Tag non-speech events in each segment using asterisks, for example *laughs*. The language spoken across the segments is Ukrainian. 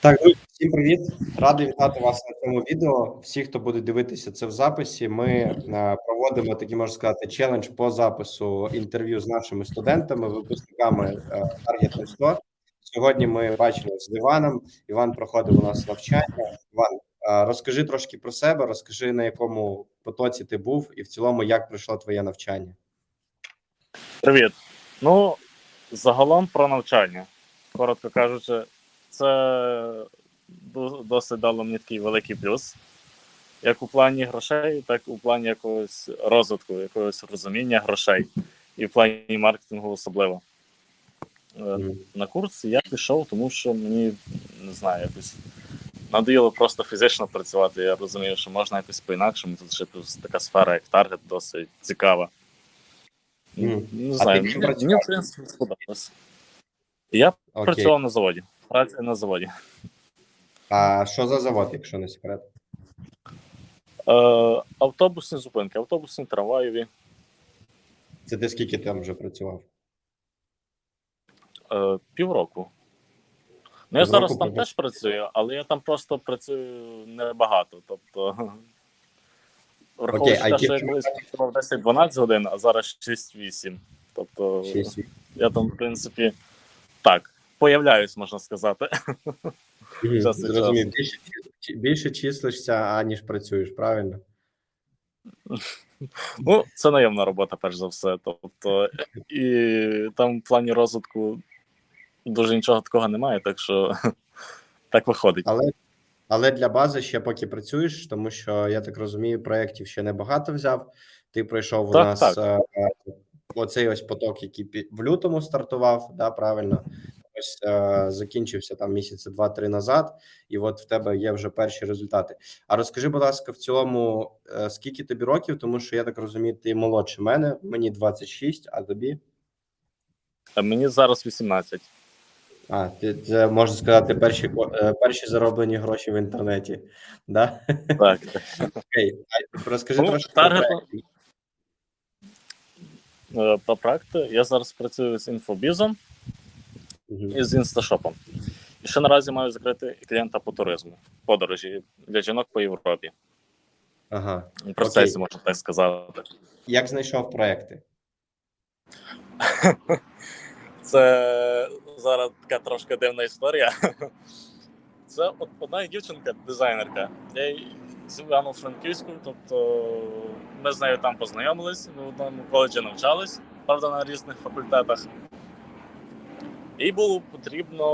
Так, всім привіт! Радий вітати вас на цьому відео. Всі, хто буде дивитися це в записі, ми е, проводимо такий, можна сказати, челендж по запису інтерв'ю з нашими студентами, випускниками е, Target 100. Сьогодні ми бачимо з Іваном. Іван проходив у нас навчання. Іван, е, розкажи трошки про себе, розкажи на якому потоці ти був, і в цілому, як пройшло твоє навчання. Привіт. Ну, загалом про навчання. Коротко кажучи, це досить дало мені такий великий плюс. Як у плані грошей, так і у плані якогось розвитку, якогось розуміння грошей. І в плані маркетингу особливо. Е, На курс я пішов, тому що мені не знаю, якось надоїло просто фізично працювати. Я розумію, що можна якось по-інакшому. Тут ще плюс така сфера, як таргет, досить цікава. Мгм. Не знаю, мені, мені в принципі сподобалось. Я Окей. працював на заводі. Працюю на заводі. А що за завод, якщо не секрет? Е, автобусні зупинки, автобусні трамваєві. Це ти скільки там вже працював? Е, півроку. Ну, я Півроку зараз там теж працюю, але я там просто працюю небагато. Тобто, *laughs* враховуючи а те, що я колись працював 10-12 годин, а зараз 6-8. Тобто, Шість. я там, в принципі, так, появляюсь, можна сказати. Час Зрозумів. Більше, більше числишся, аніж працюєш, правильно? Ну, це наємна робота, перш за все. Тобто, і там в плані розвитку дуже нічого такого немає, так що *laughs* так виходить. Але, але для бази ще поки працюєш, тому що я так розумію, проєктів ще небагато взяв. Ти пройшов у Так, нас так. е, оцей ось поток, який в лютому стартував, да, правильно? Ось е, закінчився там місяці два-три назад, і от в тебе є вже перші результати. А розкажи, будь ласка, в цілому, е, скільки тобі років, тому що я так розумію, ти молодше мене, мені 26, а тобі? А мені зараз 18. А, ти- це можна сказати, перші е, перші зароблені гроші в інтернеті. Да? Так. Окей, розкажи Ну, трошки про таргет- проект. По проекту я зараз працюю з інфобізом. І з інсташопом. І ще наразі маю закрити клієнта по туризму, подорожі для жінок по Європі. Ага. В процесі, Окей. можна так сказати. Як знайшов проекти? *laughs* Це зараз така трошки дивна історія. *laughs* Це от одна дівчинка, дизайнерка. Я з Івано-Франківську, тобто ми з нею там познайомились, ми в одному коледжі навчались, правда, на різних факультетах. Їй було потрібно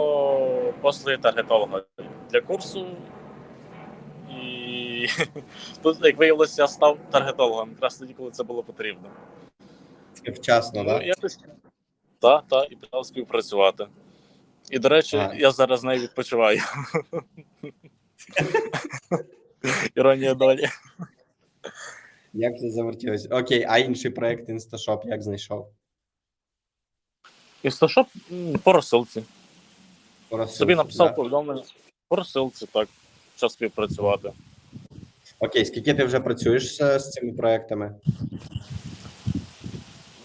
послуги таргетолога для курсу. І *laughs* тут, як виявилося, я став таргетологом якраз тоді, коли це було потрібно. Вчасно, Ну, да? якось так, так, і почав співпрацювати. І, до речі, Ага. я зараз з нею відпочиваю. *laughs* Іронія долі. Як це завертілося? Окей, а інший проект Інсташоп як знайшов? І Сташоп по розсилці. По розсилці, Собі написав да? повідомлення. По розсилці, так. Час співпрацювати. Окей, скільки ти вже працюєш з, з цими проектами?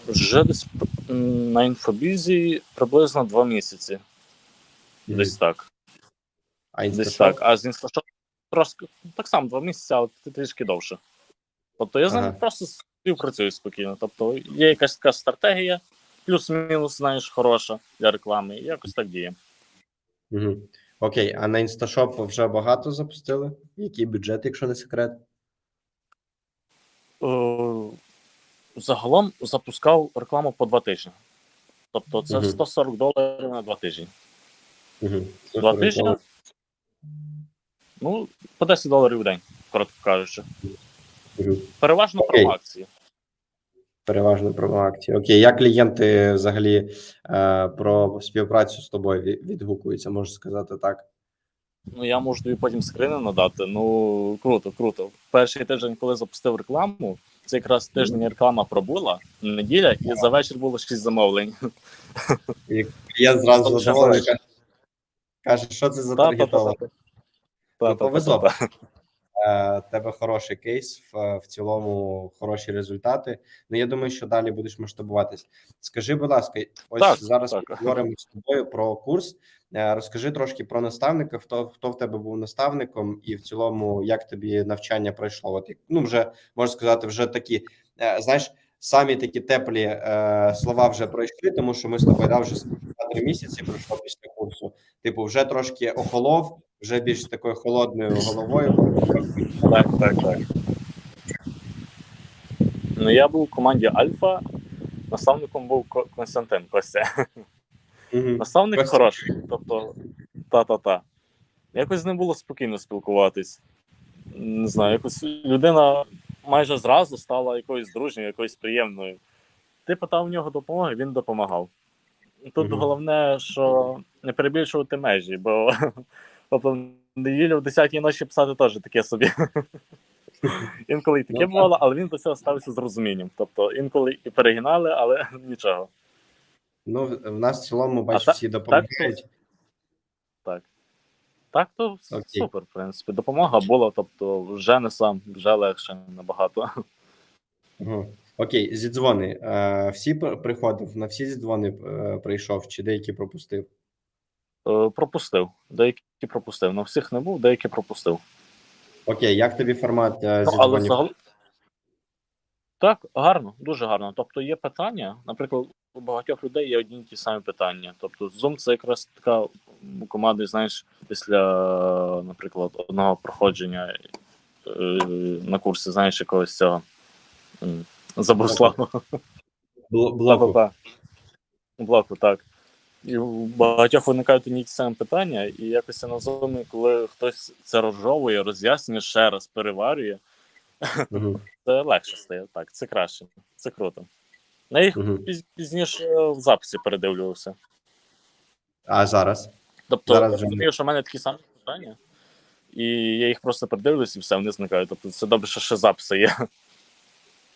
Вже десь на інфобізі приблизно два місяці. Десь так. А Десь так. А з інсташоп трошки так само два місяці, але трішки довше. Тобто я з ним Ага. просто співпрацюю спокійно. Тобто є якась така стратегія, плюс-мінус, знаєш, хороша для реклами, і якось так діє. Угу. Окей, а на Інсташоп вже багато запустили? Який бюджет, якщо не секрет? Е, Загалом запускав рекламу по два тижні. Тобто це Мгм. 140 доларів на два тижні. Угу. Два тижні. Ну, по 10 доларів в день, коротко кажучи. Угу. Переважно про акції. Переважно про акції. Окей, як клієнти взагалі е, про співпрацю з тобою відгукуються, можу сказати так. Ну, я можу тобі потім скрини надати. Ну, круто, круто. Перший тиждень, коли запустив рекламу, це якраз тиждень реклама пробула, неділя, і за вечір було 6 замовлень. І клієнт зразу Тобто, каже, що це за таргетолог? Ну, повезло. Е, тебе хороший кейс, в, в цілому хороші результати. Ну я думаю, що далі будеш масштабуватись. Скажи, будь ласка, ось Так, зараз говоримо з тобою про курс. Е, Розкажи трошки про наставника, хто хто в тебе був наставником, і в цілому, як тобі навчання пройшло? От ну, вже можна сказати, вже такі е, знаєш, самі такі теплі е, слова вже пройшли, тому що ми з тобою да, вже три місяці пройшло після курсу. Типу, вже трошки охолов, вже більш такою холодною головою. Так, так, так. Ну, я був у команді Альфа, наставником був Константин Костя. Мгм. Наставник Костя. хороший, тобто та-та-та. Якось ним було спокійно спілкуватись. Не знаю, якось людина майже зразу стала якоюсь дружньою, якоюсь приємною. Ти питав у нього допомоги, він допомагав. Тут Мгм. головне, що не перебільшувати межі, бо *laughs* тобто, неділю в 10-й ночі писати теж таке собі. *laughs* Інколи і таке Ну, бувало, але він до цього ставився з розумінням. Тобто інколи і перегинали, але *laughs* нічого. Ну, в нас в цілому, бачиш, всі допомагають. Так. Так, то Окей. супер, в принципі. Допомога була, тобто вже не сам, вже легше набагато. Ага. Окей, зідзвони. Е, всі приходив, на всі зідзвони е, прийшов, чи деякі пропустив? Е, Пропустив. Деякі пропустив. На всіх не був, деякі пропустив. Окей, як тобі формат е, Ну, але зідзвонів? загалом. Так, гарно, дуже гарно. Тобто є питання, наприклад, у багатьох людей є одні й ті самі питання. Тобто, Zoom це якраз така м, команда, знаєш, після, наприклад, одного проходження е, на курсі, знаєш, якогось цього забув блоку. Блоку, так. І у багатьох виникають й ті самі питання, і якось на зоні, коли хтось це розжовує, роз'яснює ще раз, переварює, Мгм. *laughs* це легше стає. Так, це краще, це круто. Я їх піз- пізніше в записі передивлювався. А зараз? Тобто, Зараз я розумію, що в мене такі самі питання, і я їх просто передивлюсь і все, вони зникають. Тобто, це добре, що ще записи є.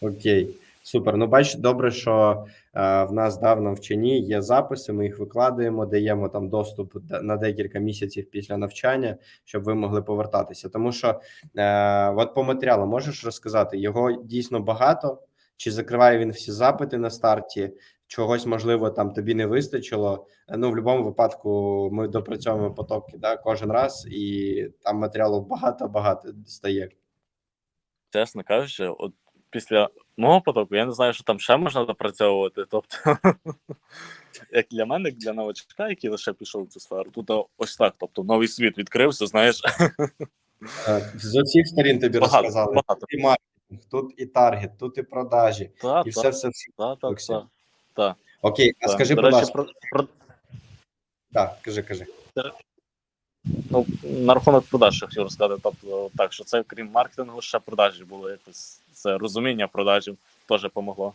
Окей, супер. Ну, бач, добре, що е, в нас да, в навчанні є записи, ми їх викладаємо, даємо там доступ на декілька місяців після навчання, щоб ви могли повертатися. Тому що е, от по матеріалу можеш розказати, його дійсно багато, чи закриває він всі запити на старті, чогось можливо там тобі не вистачило. Ну, в будь-якому випадку ми допрацьовуємо потоки да, кожен раз, і там матеріалу багато-багато стає. Чесно кажучи, от після мого потоку я не знаю, що там ще можна допрацьовувати. Тобто, *laughs* як для мене, як для новачка, який лише пішов в цю сферу, тут ось так. Тобто новий світ відкрився, знаєш, З усіх сторін тобі багато, розказали. багато. І маркетинг, тут і таргет, тут і продажі, Та, і та, все, все, все. та, та, та, та, Окей, а та. скажи, будь ласка, про, так, кажи, кажи. ну, на рахунок продаж я хотів розказати. Тобто, так, що це крім маркетингу, ще продажі було якось це розуміння продажів теж допомогло.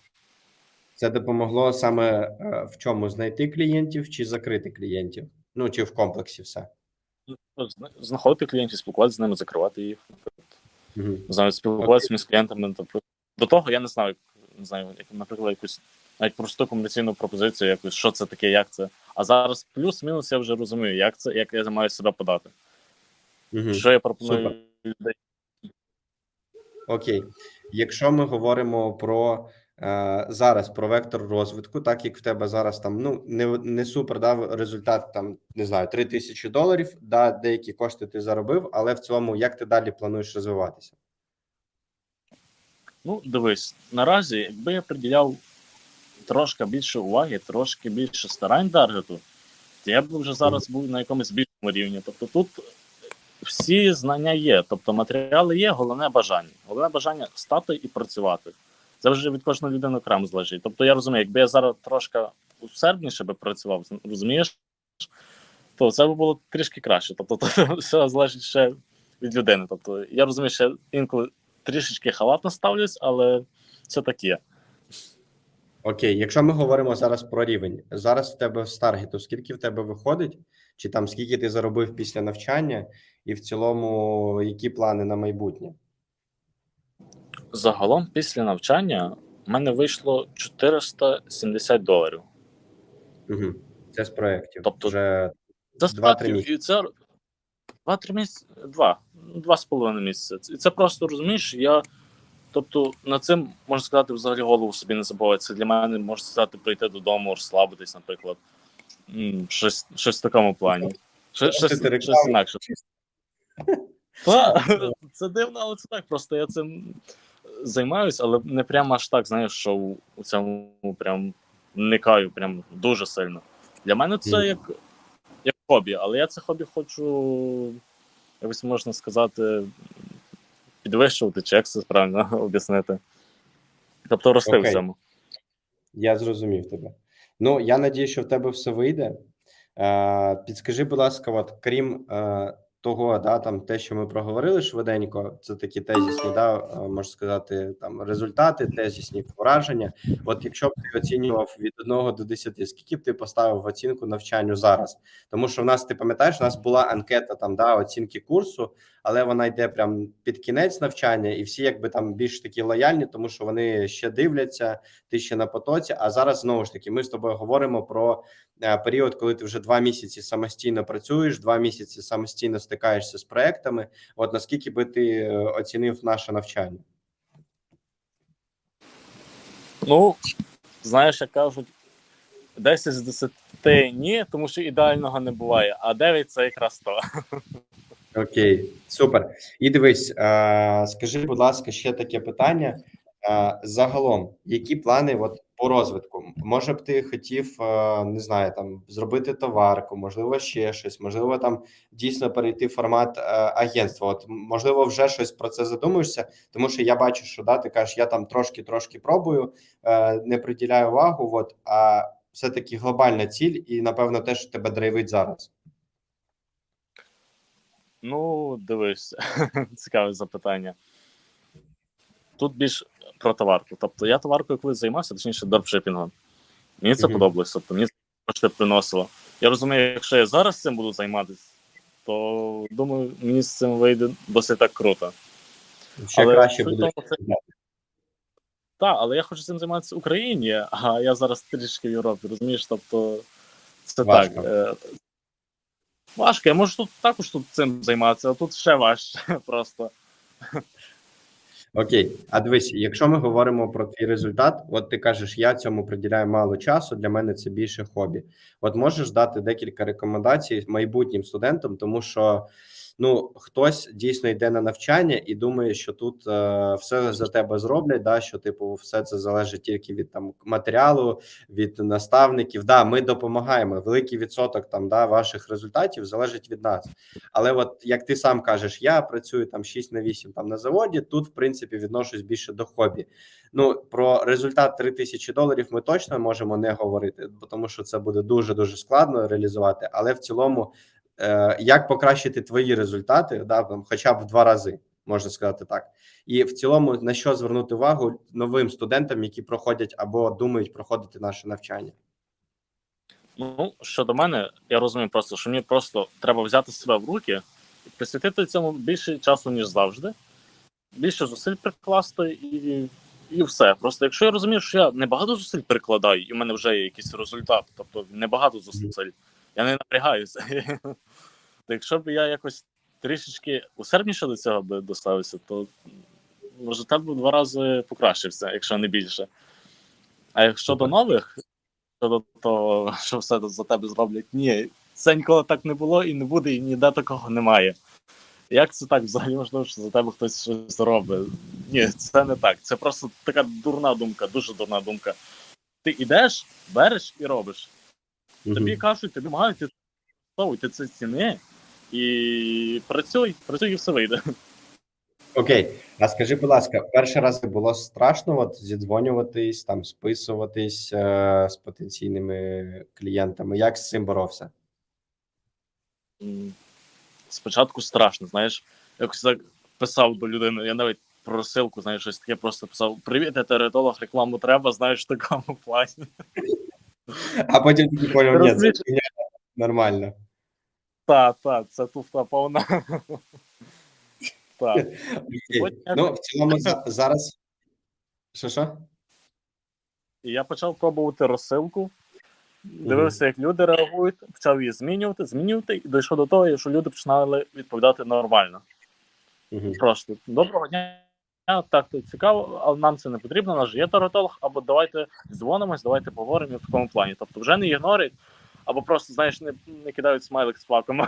Це допомогло саме е, в чому знайти клієнтів чи закрити клієнтів? Ну чи в комплексі все. Ну, Знаходити клієнтів, спілкуватися з ними, закривати їх. Не знаю, спілкуватися з клієнтами. Тобто, до того я не знаю, як, не знаю, як, наприклад, якусь навіть просту комерційну пропозицію, якусь, що це таке, як це. А зараз плюс-мінус я вже розумію, як це, як я маю себе подати. Угу. Що я пропоную Супер. людей. Окей, якщо ми говоримо про зараз про вектор розвитку, так як в тебе зараз там ну не, не супер дав результат, там не знаю, 3 тисячі доларів. Да, деякі кошти ти заробив, але в цілому як ти далі плануєш розвиватися? Ну, дивись, наразі, якби я приділяв трошки більше уваги, трошки більше старань таргету, то я б вже зараз був на якомусь більшому рівні. Тобто тут всі знання є, тобто матеріали є, головне бажання. Головне бажання стати і працювати. Це вже від кожної людини окремо залежить. Тобто я розумію, якби я зараз трошки усердніше би працював, розумієш, то це б було трішки краще. Тобто то *laughs* все залежить ще від людини. Тобто я розумію, що інколи трішечки халатно ставлюсь, але це так є. Окей, якщо ми говоримо зараз про рівень, зараз в тебе з таргету, скільки в тебе виходить, чи там скільки ти заробив після навчання, і в цілому які плани на майбутнє? Загалом, після навчання, в мене вийшло 470 доларів. Угу. Це з проєктів. Тобто вже Це Два-три статків, місяці. це два-три місяці, два, два з половиною місяці. І це просто розумієш, я. Тобто над цим можна сказати, взагалі голову собі не забувати. Це для мене можна сказати, прийти додому, розслабитись, наприклад. Щось, щось в такому плані. Щось, щось, щось інакше. Та, *laughs* це дивно, але це так. Просто я цим займаюся, але не прямо аж так, знаєш, що у цьому прям вникаю прям дуже сильно. Для мене це Мгм. як, як хобі, але я це хобі хочу, якось можна сказати, підвищувати, чи як це правильно *laughs* об'яснити. Тобто рости в цьому. Я зрозумів тебе. Ну, я надію, що в тебе все вийде. Е, підскажи, будь ласка, от крім е, того, да, там те, що ми проговорили швиденько, це такі тезісні, да, е, можна сказати, там результати, тезісні враження. От якщо б ти оцінював від 1 до 10, скільки б ти поставив оцінку навчанню зараз? Тому що в нас, ти пам'ятаєш, у нас була анкета там да, оцінки курсу, але вона йде прям під кінець навчання, і всі якби там більш такі лояльні, тому що вони ще дивляться, ти ще на потоці. А зараз знову ж таки, ми з тобою говоримо про е, період, коли ти вже два місяці самостійно працюєш, два місяці самостійно стикаєшся з проектами. От наскільки би ти е, оцінив наше навчання? Ну, знаєш, як кажуть, 10 з 10 ні, тому що ідеального не буває, а 9 це якраз то. Окей, супер. І дивись, е, скажи, будь ласка, ще таке питання. Е, Загалом, які плани от по розвитку? Може б ти хотів, е, не знаю, там зробити товарку, можливо, ще щось, можливо, там дійсно перейти в формат е, агентства. От можливо, вже щось про це задумуєшся, тому що я бачу, що да, ти кажеш, я там трошки трошки пробую, е, не приділяю увагу. От а все-таки глобальна ціль, і напевно те, що тебе драйвить зараз. Ну, дивись, *laughs* цікаве запитання. Тут більш про товарку. Тобто я товаркою колись займався, точніше, дропшипінгом. Мені це Мгм. подобалось, тобто мені це приносило. Я розумію, якщо я зараз цим буду займатися, то думаю, мені з цим вийде досить так круто. Ще Але краще буде. це- Так, але я хочу цим займатися в Україні, а я зараз трішки в Європі, розумієш? Тобто, це Важко. так. Важко. Я можу тут також тут цим займатися, а тут ще важче *laughs* просто. Окей, а дивись, якщо ми говоримо про твій результат, от ти кажеш, я цьому приділяю мало часу. Для мене це більше хобі. От можеш дати декілька рекомендацій майбутнім студентам, тому що ну хтось дійсно йде на навчання і думає, що тут е, все за тебе зроблять. Да, що типу, все це залежить тільки від там матеріалу, від наставників. Да, ми допомагаємо. Великий відсоток там да ваших результатів залежить від нас. Але от як ти сам кажеш, я працюю там 6 на 8 там на заводі. Тут, в принципі, відношусь більше до хобі. Ну про результат 3 тисячі доларів ми точно можемо не говорити, тому що це буде дуже дуже складно реалізувати. Але в цілому, як покращити твої результати, да, хоча б в два рази. Можна сказати так, і в цілому на що звернути увагу новим студентам, які проходять або думають проходити наше навчання. Ну, щодо мене, я розумію просто, що мені просто треба взяти себе в руки і присвятити цьому більше часу, ніж завжди. Більше зусиль прикласти і, і все. Просто якщо я розумію, що я небагато зусиль прикладаю, і в мене вже є якийсь результат, тобто небагато зусиль, я не напрягаюся. *laughs* Якщо б я якось трішечки усердніше до цього би доставився, то результат би два рази покращився, якщо не більше. А якщо до нових, щодо того, *laughs* що все за тебе зроблять, ні, це ніколи так не було і не буде, і ніде такого немає. Як це так взагалі можливо, що за тебе хтось щось зробить? Ні, це не так. Це просто така дурна думка, дуже дурна думка. Ти йдеш, береш і робиш. Тобі кажуть, тобі мають ти це ти ціни і працюй, працюй і все вийде. Окей, а скажи, будь ласка, перший раз було страшно от зідзвонюватись, там списуватись е, з потенційними клієнтами. Як з цим боровся? Спочатку страшно, знаєш, якось так писав до людини. Я навіть про розсилку, знаєш, щось таке просто писав: Привіт, я теоретолог, рекламу треба, знаєш, в такому плані. А потім ти поняв, ні, це фігня, нормально. Так, так, це туфта повна. Так. Окей. Ну, в цілому за- зараз. Що що? І я почав пробувати розсилку. Дивився, як люди реагують, почав її змінювати, змінювати, і дійшов до того, що люди починали відповідати нормально. Угу. Просто доброго дня. Так, то цікаво, але нам це не потрібно. Же є таротолог, або давайте дзвонимось, давайте поговоримо в такому плані. Тобто вже не ігнорять, або просто, знаєш, не, не кидають смайлик з плаком. *laughs*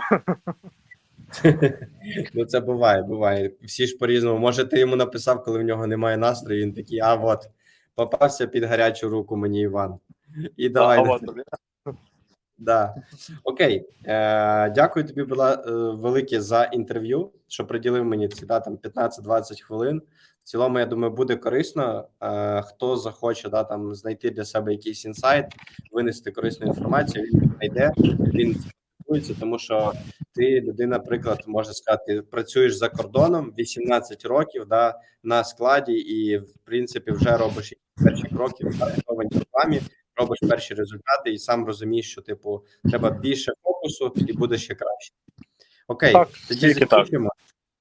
Ну, це буває, буває. Всі ж по-різному. Може, ти йому написав, коли в нього немає настрою, він такий, а от, попався під гарячу руку мені Іван. І давай. А. Да. Окей, е, дякую тобі була е, велике за інтерв'ю, що приділив мені ці да, там 15-20 хвилин. В цілому, я думаю, буде корисно. Е, хто захоче да, там знайти для себе якийсь інсайт, винести корисну інформацію, він знайде, він спілкується, тому що ти людина, наприклад, можна сказати, працюєш за кордоном 18 років да, на складі, і в принципі вже робиш перші кроки в гарантованій рекламі робиш перші результати і сам розумієш, що типу треба більше фокусу і буде ще краще. Окей, Так, тоді закінчимо. так.